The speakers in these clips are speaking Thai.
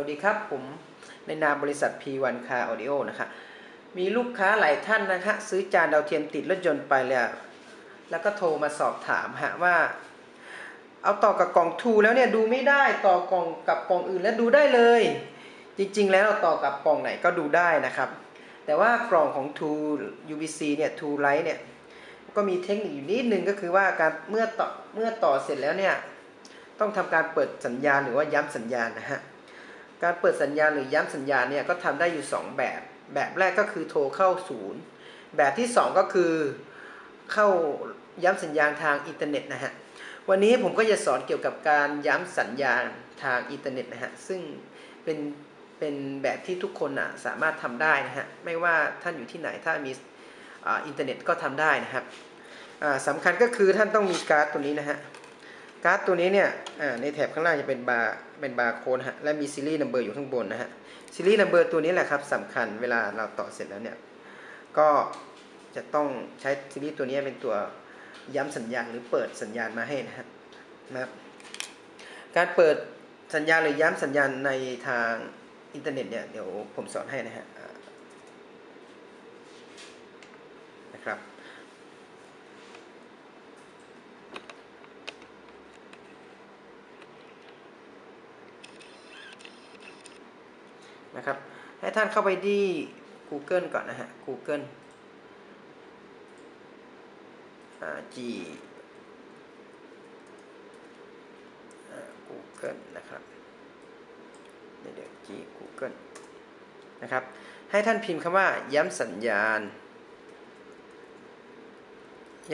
วัสดีครับ ผมในนามบริษัท P1 Car Audio นะคะมีลูกค้าหลายท่านนะคะซื้อจานดาวเทียมติดรถยนต์ไปแล้วแล้วก็โทรมาสอบถามฮะว่า เอาต่อกับกล่องทูแล้วเนี่ยดูไม่ได้ต่อกล่องกับกล่องอื่นแล้วดูได้เลย จริงๆ แล้วเราต่อกับกล่องไหนก็ดูได้นะครับ แต่ว่ากล่องของ t ู UVC เนี่ย t ู Light เนี่ยก็มีเทคนิคอยู่นิดนึงก็คือว่าการเมื่อต่อเมื่อต่อเสร็จแล้วเนี่ยต้องทำการเปิดสัญญาณหรือว่าย้ำสัญญาณนะฮะ การเปิดสัญญาณหรือย้ำสัญญาณเนี่ยก็ทำได้อยู่ 2 แบบ แบบแรกก็คือโทรเข้าศูนย์ แบบที่ 2 ก็คือเข้าย้ำสัญญาณทางอินเทอร์เน็ตนะฮะ วันนี้ผมก็จะสอนเกี่ยวกับการย้ำสัญญาณทางอินเทอร์เน็ตนะฮะ ซึ่งเป็นเป็นแบบที่ทุกคนนะสามารถทำได้นะฮะ ไม่ว่าท่านอยู่ที่ไหนถ้ามีอินเทอร์เน็ตก็ทำได้นะครับสำคัญก็คือท่านต้องมีการ์ดตัวนี้นะฮะ การ์ดตัวนี้เนี่ยในแถบข้างล่างจะเป็นบาร์เป็นบาร์โค้ดฮะและมีซีรีส์นัมเบอร์อยู่ข้างบนนะฮะซีรีส์นัมเบอร์ตัวนี้แหละครับสำคัญเวลาเราต่อเสร็จแล้วเนี่ยก็จะต้องใช้ซีรีส์ตัวนี้เป็นตัวย้ำสัญญาณหรือเปิดสัญญาณมาให้นะฮะนะครับการเปิดสัญญาณหรือย้ำสัญญาณในทางอินเทอร์เน็ตเนี่ยเดี๋ยวผมสอนให้นะฮะนะครับ นะครับ ให้ท่านเข้าไปที่ Google ก่อนนะฮะ Google G Google นะครับเดี๋ยว G Google นะครับ ให้ท่านพิมพ์คำว่าย้ำสัญญาณ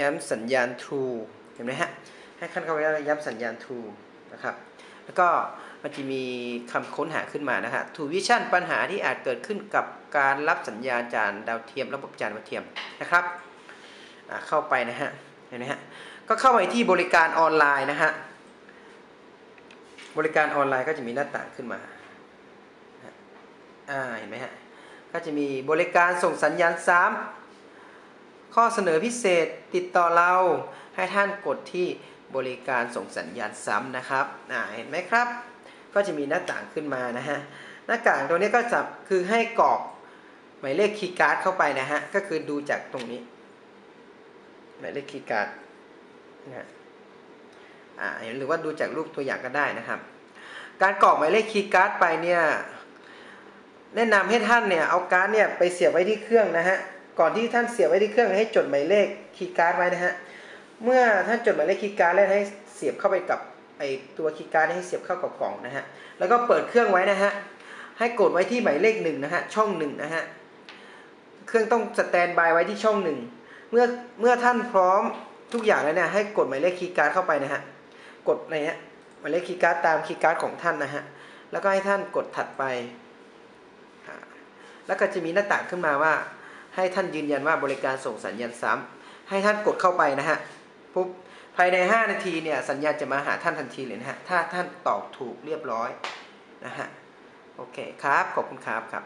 ย้ำสัญญาณ True เห็นไหมฮะ ให้ท่านเข้าไปย้ำสัญญาณ True นะครับ แล้วก็ มันจะมีคำค้นหาขึ้นมานะฮะ True Vision ปัญหาที่อาจเกิดขึ้นกับการรับสัญญาณจานดาวเทียม ระบบจานดาวเทียมนะครับเข้าไปนะฮะเห็นไหมฮะก็เข้าไปที่บริการออนไลน์นะฮะบริการออนไลน์ก็จะมีหน้าต่างขึ้นมาอ่าเห็นไหมฮะก็จะมีบริการส่งสัญญาณซ้ำข้อเสนอพิเศษติดต่อเราให้ท่านกดที่บริการส่งสัญญาณซ้ำนะครับอ่าเห็นไหมครับ ก็จะมีหน้าต่างขึ้นมานะฮะหน้าต่างตัวนี้ก็จะคือให้กรอกหมายเลขคีย์การ์ดเข้าไปนะฮะก็คือดูจากตรงนี้ หมายเลขคีย์การ์ดนะอ่าหรือว่าดูจากรูปตัวอย่างก็ได้นะครับ การกรอกหมายเลขคีย์การ์ดไปเนี่ยแนะนำให้ท่านเนี่ยเอาการ์ดเนี่ยไปเสียบไว้ที่เครื่องนะฮะก่อนที่ท่านเสียบไว้ที่เครื่องให้จดหมายเลขคีย์การ์ดไว้นะฮะเมื่อท่านจดหมายเลขคีย์การ์ดแล้วให้เสียบเข้าไปกับ ไอตัวคีย์การ์ดให้เสียบเข้ากับกล่องนะฮะ แล้วก็เปิดเครื่องไว้นะฮะ ให้กดไว้ที่หมายเลขหนึ่งนะฮะ ช่องหนึ่งนะฮะ เครื่องต้องสแตนบายไว้ที่ช่องหนึ่งเมื่อเมื่อท่านพร้อมทุกอย่างแล้วเนี่ยให้กดหมายเลขคีย์การ์ดเข้าไปนะฮะ กดอะไรเนี้ยหมายเลขคีย์การ์ดตามคีย์การ์ดของท่านนะฮะ แล้วก็ให้ท่านกดถัดไป แล้วก็จะมีหน้าต่างขึ้นมาว่า ให้ท่านยืนยันว่าบริการส่งสัญญาณซ้ำให้ท่านกดเข้าไปนะฮะ ปุ๊บ ภายใน 5 นาทีเนี่ยสัญญาณจะมาหาท่านทันทีเลยนะฮะถ้าท่านตอบถูกเรียบร้อยนะฮะโอเคครับขอบคุณครับครับ